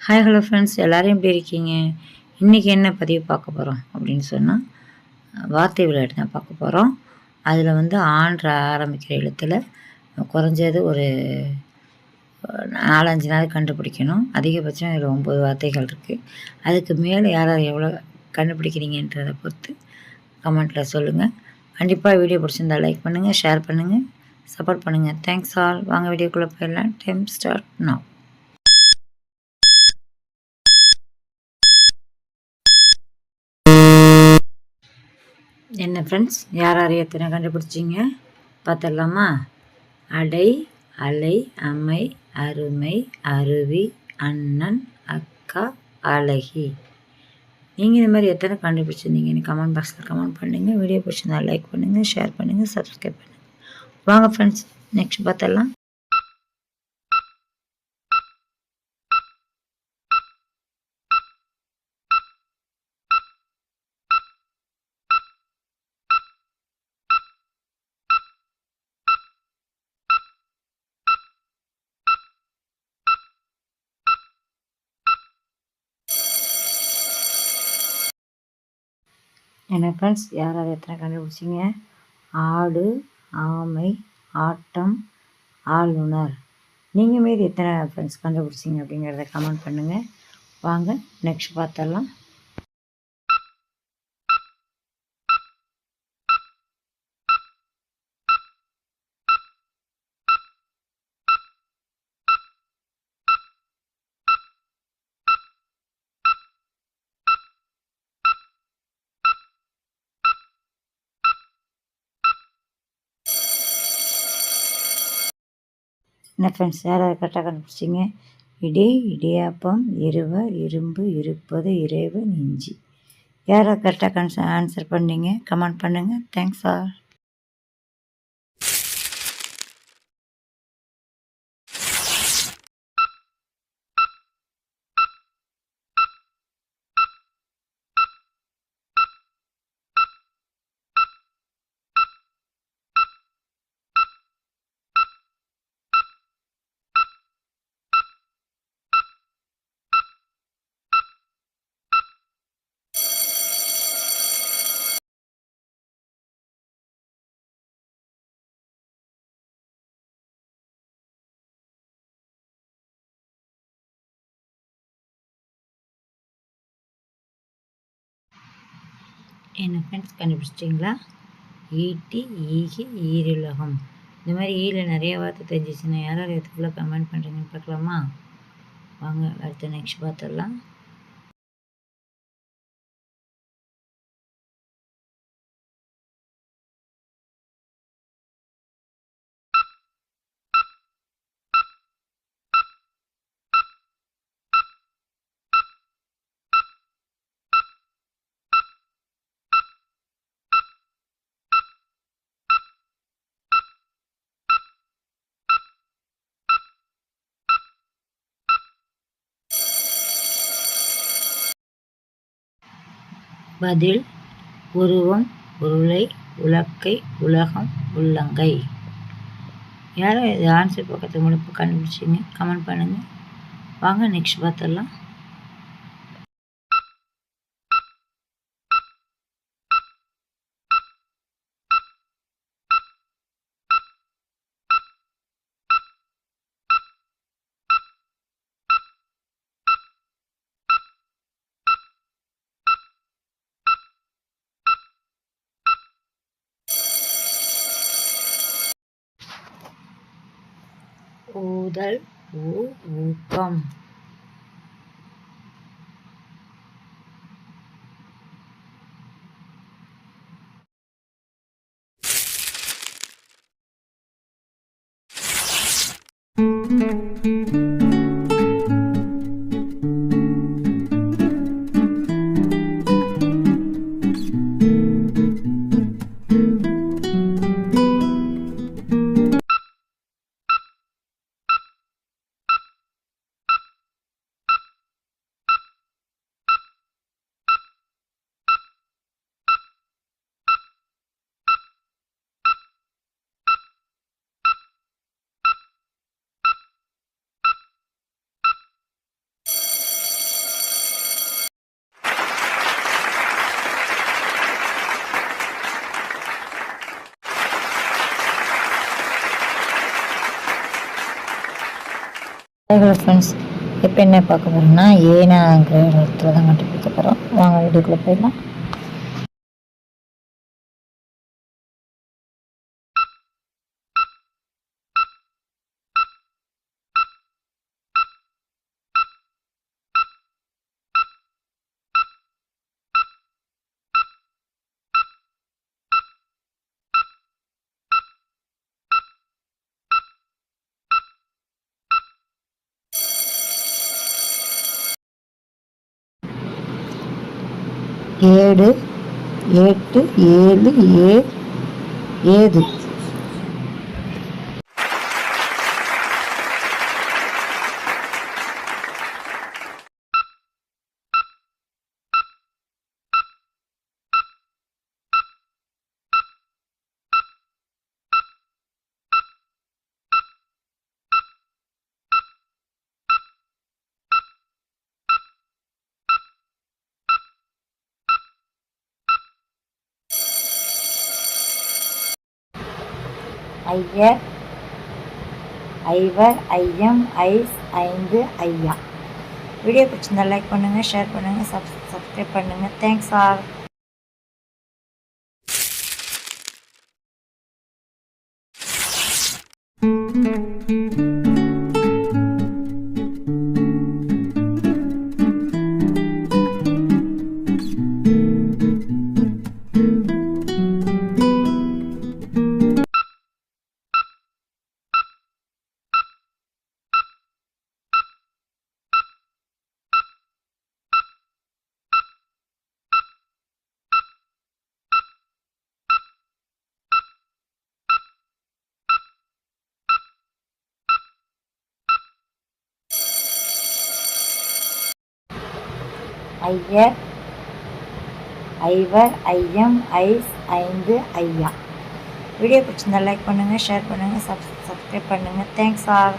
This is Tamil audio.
ஹாய் ஹலோ ஃப்ரெண்ட்ஸ் எல்லோரும் எப்படி இருக்கீங்க? இன்றைக்கி என்ன பதிவு பார்க்க போகிறோம் அப்படின்னு சொன்னால் வார்த்தை விளையாட்டு தான் பார்க்க போகிறோம் அதில் வந்து ஆன்ற ஆரம்பிக்கிற எழுத்தில் குறைஞ்சது ஒரு நாலஞ்சு நாள் கண்டுபிடிக்கணும். அதிகபட்சம் இதில் ஒம்பது வார்த்தைகள் இருக்குது அதுக்கு மேலே யார் யார் எவ்வளோ கண்டுபிடிக்கிறீங்கன்றதை பொறுத்து கமெண்ட்டில் சொல்லுங்கள் கண்டிப்பாக வீடியோ பிடிச்சிருந்தா லைக் பண்ணுங்கள் ஷேர் பண்ணுங்கள் சப்போர்ட் பண்ணுங்கள் தேங்க்ஸ் ஆல் வாங்க வீடியோக்குள்ளே போயிடலாம். டைம் ஸ்டார்ட் நான் என்ன ஃப்ரெண்ட்ஸ் யார் யார் எத்தனை கண்டுபிடிச்சிங்க? பார்த்துடலாமா? அடை அலை அம்மை அருமை அருவி அண்ணன் அக்கா அழகி. நீங்கள் இந்த மாதிரி எத்தனை கண்டுபிடிச்சிருந்தீங்க கண்டுபிடிச்சிருந்தீங்கன்னு கமெண்ட் பாக்ஸில் கமெண்ட் பண்ணுங்கள் வீடியோ பிடிச்சிருந்தா லைக் பண்ணுங்கள் ஷேர் பண்ணுங்கள் சப்ஸ்கிரைப் பண்ணுங்கள் வாங்க ஃப்ரெண்ட்ஸ் நெக்ஸ்ட் பார்த்துடலாம். என்ன ஃப்ரெண்ட்ஸ் யார் எத்தனை கண்டுபிடிச்சிங்க? ஆடு ஆமை ஆட்டம் ஆளுநர். நீங்கள் மீது எத்தனை ஃப்ரெண்ட்ஸ் கண்டுபிடிச்சிங்க அப்படிங்கிறத கமெண்ட் பண்ணுங்கள் வாங்க நெக்ஸ்ட் பார்த்தரலாம் என்ன ஃப்ரெண்ட்ஸ் யாராவது கரெக்டாக கண்டுபிடிச்சிங்க? இடி இடியாப்பம் இருவர் இரும்பு இருப்பது இறைவன் இஞ்சி யாராவது கரெக்டாக கரெக்டாக ஆன்சர் பண்ணீங்க? கமெண்ட் பண்ணுங்கள் தேங்க்ஸ் ஆர் என்ன ஃப்ரெண்ட்ஸ் கண்டுபிடிச்சிட்டிங்களா? ஈட்டி ஈகி ஈரிலகம். இந்த மாதிரி ஈல நிறைய வார்த்தை தெரிஞ்சிச்சுன்னா யாராவது எதுக்குள்ளே கமெண்ட் பண்ணுறீங்கன்னு பார்க்கலாமா? வாங்க அடுத்த நெக்ஸ்ட் பார்த்துடலாம். பதில் உருவம் உருளை உலக்கை உலகம் உள்ளங்கை. யாரும் இது ஆன்சர் பக்கத்து முடிப்பு கண்டுபிடிச்சிங்க கமெண்ட் பண்ணுங்கள் வாங்க நெக்ஸ்ட் பார்த்துடலாம். ஊதல் ஊ ஊக்கம். ஹலோ ஃப்ரெண்ட்ஸ் இப்போ என்ன பார்க்க போகிறோம்னா ஏனாங்கிற இடத்துல தான் கண்டுபிடிக்க போகிறோம் வாங்க வீடியோக்குள்ளே போயிடலாம். ஏழு எட்டு ஏழு ஏ ஏது? ஐயர் ஐவர் ஐயம் ஐஸ் ஐந்து ஐயா. வீடியோ பிடிச்சிருந்தா லைக் பண்ணுங்கள் ஷேர் பண்ணுங்கள் சப் சப்ஸ்கிரைப் பண்ணுங்கள் தேங்க்ஸ் ஆர் ஐயர். ஐவர் ஐயம் ஐஸ் ஐந்து ஐயா. வீடியோ பிடிச்சிருந்தா லைக் பண்ணுங்கள் ஷேர் பண்ணுங்கள் சப் சப்ஸ்கிரைப் பண்ணுங்கள் தேங்க்ஸ் ஆர்